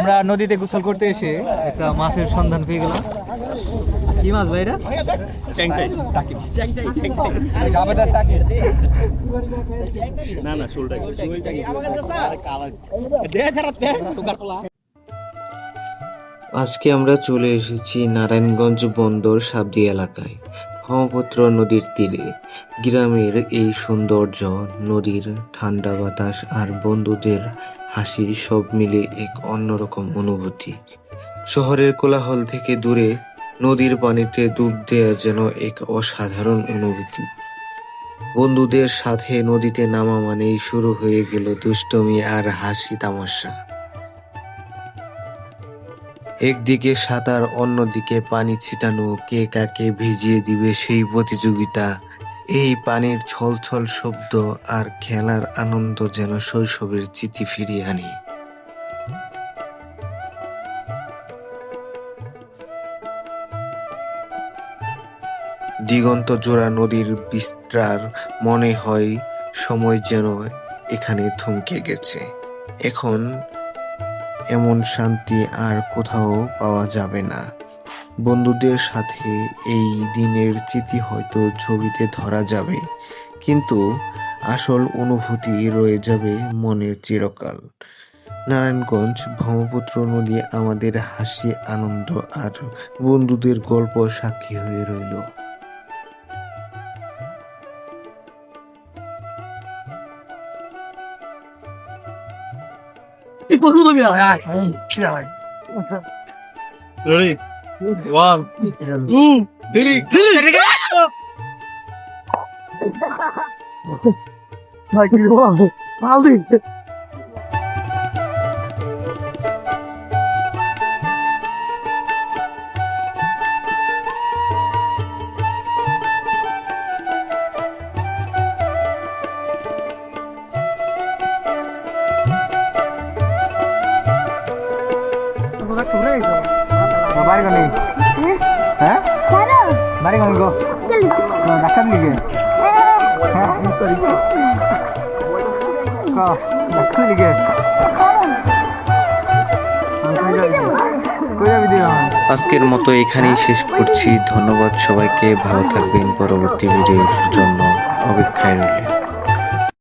আমরা নদীতে গোসল করতে এসে একটা মাছের সন্ধান পেয়ে গেলাম। কি মাছ ভাইরা না না শোলটা আজকে আমরা চলে এসেছি নারায়ণগঞ্জ বন্দর সাবদি এলাকায়। ব্রহ্মপুত্র নদীর তীরে। গ্রামের এই সৌন্দর্য, নদীর ঠান্ডা বাতাস আর বন্ধুদের হাসি সব মিলে এক অন্যরকম অনুভূতি। শহরের কোলাহল থেকে দূরে, নদীর পানিতে ডুব দেওয়া যেন এক অসাধারণ অনুভূতি। বন্ধুদের সাথে নদীতে নামা মানেই শুরু হয়ে গেল দুষ্টমি আর হাসি তামাশা। একদিকে সাঁতার, অন্যদিকে পানি ছিটানো, কে কাকে ভিজিয়ে দিবে সেই প্রতিযোগিতা। এই পানির ছলছল শব্দ আর খেলার আনন্দ যেন শৈশবের স্মৃতি ফিরিয়ে আনে। দিগন্ত জোড়া নদীর বিস্তার, মনে হয় সময় যেন এখানে থমকে গেছে। এখন এমন শান্তি আর কোথাও পাওয়া যাবে না। বন্ধুদের সাথে এই দিনের স্মৃতি হয়তো ছবিতে ধরা যাবে, কিন্তু আসল অনুভূতি রয়ে যাবে মনের চিরকাল। নারায়ণগঞ্জ, ব্রহ্মপুত্র নদী আমাদের হাসি, আনন্দ আর বন্ধুদের গল্প সাক্ষী হয়ে রইল। Ready? One, two, three, বাড়ি গলি হ্যাঁ? হ্যাঁ আজকের মতো এখানেই শেষ করছি। ধন্যবাদ সবাইকে। ভালো থাকবেন। পরবর্তী ভিডিওর জন্য অপেক্ষায় রইলেন।